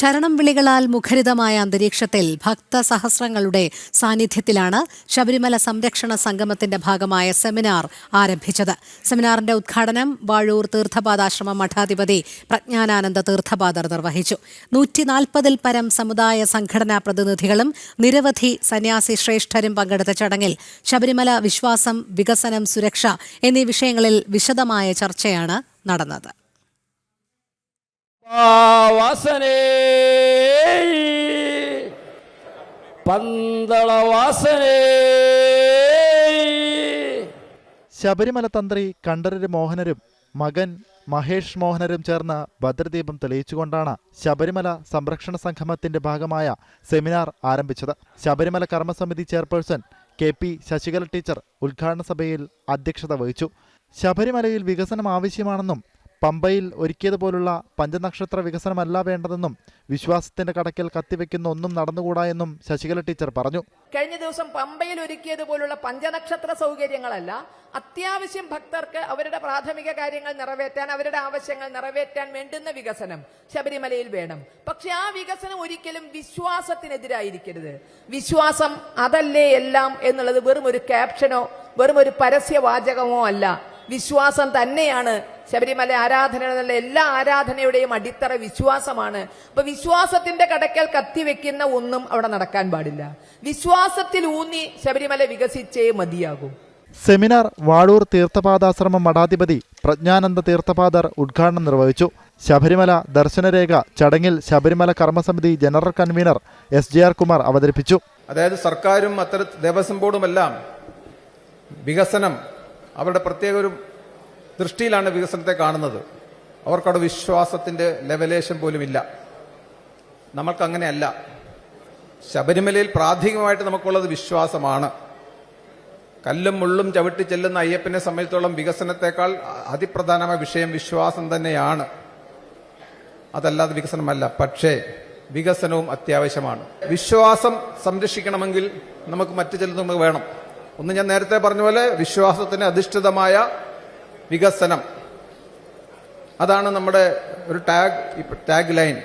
ശരണം വിളികളാൽ മുഖരിതമായ അന്തരീക്ഷത്തിൽ ഭക്തസഹസ്രങ്ങളുടെ സാന്നിധ്യത്തിലാണ് ശബരിമല സംരക്ഷണ സംഗമത്തിന്റെ ഭാഗമായ സെമിനാർ ആരംഭിച്ചത്. സെമിനാറിന്റെ ഉദ്ഘാടനം വാഴൂർ തീർത്ഥപാദാശ്രമ മഠാധിപതി പ്രജ്ഞാനാനന്ദ തീർത്ഥപാദർ നിർവഹിച്ചു. നൂറ്റിനാൽപ്പതിൽ പരം സമുദായ സംഘടനാ പ്രതിനിധികളും നിരവധി സന്യാസി ശ്രേഷ്ഠരും പങ്കെടുത്ത ചടങ്ങിൽ ശബരിമല വിശ്വാസം വികസനം സുരക്ഷ എന്നീ വിഷയങ്ങളിൽ വിശദമായ ചർച്ചയാണ് നടന്നത്. വാസനേ. ശബരിമല തന്ത്രി കണ്ഠരര് മോഹനരും മകൻ മഹേഷ് മോഹനരും ചേർന്ന് ഭദ്രദീപം തെളിയിച്ചുകൊണ്ടാണ് ശബരിമല സംരക്ഷണ സംഗമത്തിന്റെ ഭാഗമായ സെമിനാർ ആരംഭിച്ചത്. Sabarimala കർമ്മസമിതി chairperson K P Sasikala teacher ഉദ്ഘാടന സഭയിൽ അധ്യക്ഷത വഹിച്ചു. ശബരിമലയിൽ വികസനം ആവശ്യമാണെന്നും പമ്പയിൽ ഒരുക്കിയതുപോലുള്ള പഞ്ചനക്ഷത്ര വികസനമല്ല വേണ്ടതെന്നും വിശ്വാസത്തിന്റെ കടക്കൽ കത്തിവെക്കുന്ന ഒന്നും നടന്നുകൂടാ എന്നും ശശികല ടീച്ചർ പറഞ്ഞു. കഴിഞ്ഞ ദിവസം പമ്പയിൽ ഒരുക്കിയതുപോലുള്ള പഞ്ചനക്ഷത്ര സൗകര്യങ്ങളല്ല അത്യാവശ്യം ഭക്തർക്ക് അവരുടെ പ്രാഥമിക കാര്യങ്ങൾ നിറവേറ്റാൻ അവരുടെ ആവശ്യങ്ങൾ നിറവേറ്റാൻ വേണ്ടുന്ന വികസനം ശബരിമലയിൽ വേണം. പക്ഷെ ആ വികസനം ഒരിക്കലും വിശ്വാസത്തിനെതിരായിരിക്കരുത്. വിശ്വാസം അതല്ലേ എല്ലാം എന്നുള്ളത് വെറും ഒരു ക്യാപ്ഷനോ വെറും ഒരു പരസ്യവാചകമോ അല്ല. വിശ്വാസം തന്നെയാണ് ശബരിമല ആരാധന എന്നുള്ള എല്ലാ ആരാധനയുടെയും അടിത്തറ വിശ്വാസമാണ്. അപ്പൊ വിശ്വാസത്തിന്റെ കടക്കൽ കത്തിവെക്കുന്ന ഒന്നും അവിടെ നടക്കാൻ പാടില്ല. വിശ്വാസത്തിൽ ഊന്നി ശബരിമല വികസിച്ചേ മതിയാകും. സെമിനാർ വാഴൂർ തീർത്ഥപാദാശ്രമം മഠാധിപതി പ്രജ്ഞാനന്ദ തീർത്ഥപാദർ ഉദ്ഘാടനം നിർവഹിച്ചു. ശബരിമല ദർശനരേഖ ചടങ്ങിൽ Sabarimala കർമ്മസമിതി general convener S J R Kumar അവതരിപ്പിച്ചു. അതായത് സർക്കാരും അത്തര ദേവസ്വം ബോർഡുമെല്ലാം വികസനം അവരുടെ പ്രത്യേക ഒരു ദൃഷ്ടിയിലാണ് വികസനത്തെ കാണുന്നത്. അവർക്കവിടെ വിശ്വാസത്തിന്റെ ലെവലേഷൻ പോലുമില്ല. നമ്മൾക്കങ്ങനെയല്ല. ശബരിമലയിൽ പ്രാഥമികമായിട്ട് നമുക്കുള്ളത് വിശ്വാസമാണ്. കല്ലും മുള്ളും ചവിട്ടി ചെല്ലുന്ന അയ്യപ്പനെ സംബന്ധിച്ചോളം വികസനത്തെക്കാൾ അതിപ്രധാനമായ വിഷയം വിശ്വാസം തന്നെയാണ്. അതല്ലാതെ വികസനമല്ല. പക്ഷേ വികസനവും അത്യാവശ്യമാണ്. വിശ്വാസം സംരക്ഷിക്കണമെങ്കിൽ നമുക്ക് മറ്റു ചിലത് വേണം. ഒന്ന് ഞാൻ നേരത്തെ പറഞ്ഞ പോലെ വിശ്വാസത്തിന് അധിഷ്ഠിതമായ വികസനം. അതാണ് നമ്മുടെ ഒരു ടാഗ് ടാഗ് ലൈൻ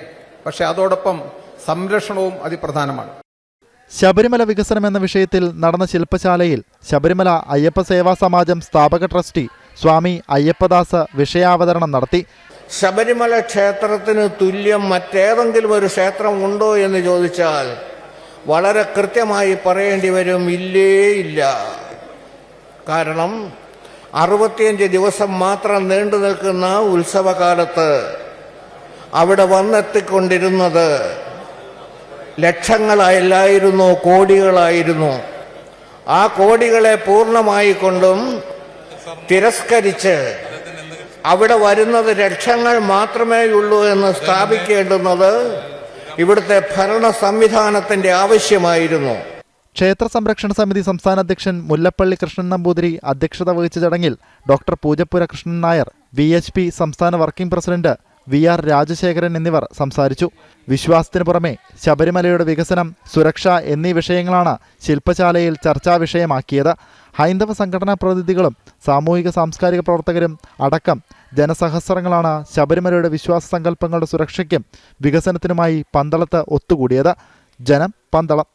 പക്ഷെ അതോടൊപ്പം സംരക്ഷണവും അതിപ്രധാനമാണ്. ശബരിമല വികസനം എന്ന വിഷയത്തിൽ നടന്ന ശില്പശാലയിൽ ശബരിമല അയ്യപ്പ സേവാ സമാജം സ്ഥാപക ട്രസ്റ്റി സ്വാമി അയ്യപ്പദാസ് വിഷയാവതരണം നടത്തി. ശബരിമല ക്ഷേത്രത്തിന് തുല്യം മറ്റേതെങ്കിലും ഒരു ക്ഷേത്രം ഉണ്ടോ എന്ന് ചോദിച്ചാൽ വളരെ കൃത്യമായി പറയേണ്ടി വരും ഇല്ലേ ഇല്ല. കാരണം അറുപത്തിയഞ്ച് ദിവസം മാത്രം നീണ്ടു നിൽക്കുന്ന ഉത്സവകാലത്ത് അവിടെ വന്നെത്തിക്കൊണ്ടിരുന്നത് ലക്ഷങ്ങളല്ലായിരുന്നു കോടികളായിരുന്നു. ആ കോടികളെ പൂർണമായി കൊണ്ടും തിരസ്കരിച്ച് അവിടെ വരുന്നത് ലക്ഷങ്ങൾ മാത്രമേ ഉള്ളൂ എന്ന് സ്ഥാപിക്കേണ്ടുന്നത് ഇവിടുത്തെ ഭരണ സംവിധാനത്തിന്റെ ആവശ്യമായിരുന്നു. ക്ഷേത്ര സംരക്ഷണ സമിതി സംസ്ഥാന അധ്യക്ഷൻ മുല്ലപ്പള്ളി കൃഷ്ണൻ നമ്പൂതിരി അധ്യക്ഷത വഹിച്ച ചടങ്ങിൽ doctor Poojappura Krishnan Nair V H P സംസ്ഥാന working president V R Rajasekharan എന്നിവർ സംസാരിച്ചു. വിശ്വാസത്തിന് പുറമെ ശബരിമലയുടെ വികസനം സുരക്ഷ എന്നീ വിഷയങ്ങളാണ് ശില്പശാലയിൽ ചർച്ചാ വിഷയമാക്കിയത്. ഹൈന്ദവ സംഘടനാ പ്രതിനിധികളും സാമൂഹിക സാംസ്കാരിക പ്രവർത്തകരും അടക്കം ജനസഹസ്രങ്ങളാണ് ശബരിമലയുടെ വിശ്വാസ സങ്കല്പങ്ങളുടെ സുരക്ഷയ്ക്കും വികസനത്തിനുമായി പന്തളത്ത് ഒത്തുകൂടിയത്. ജനം പന്തളം.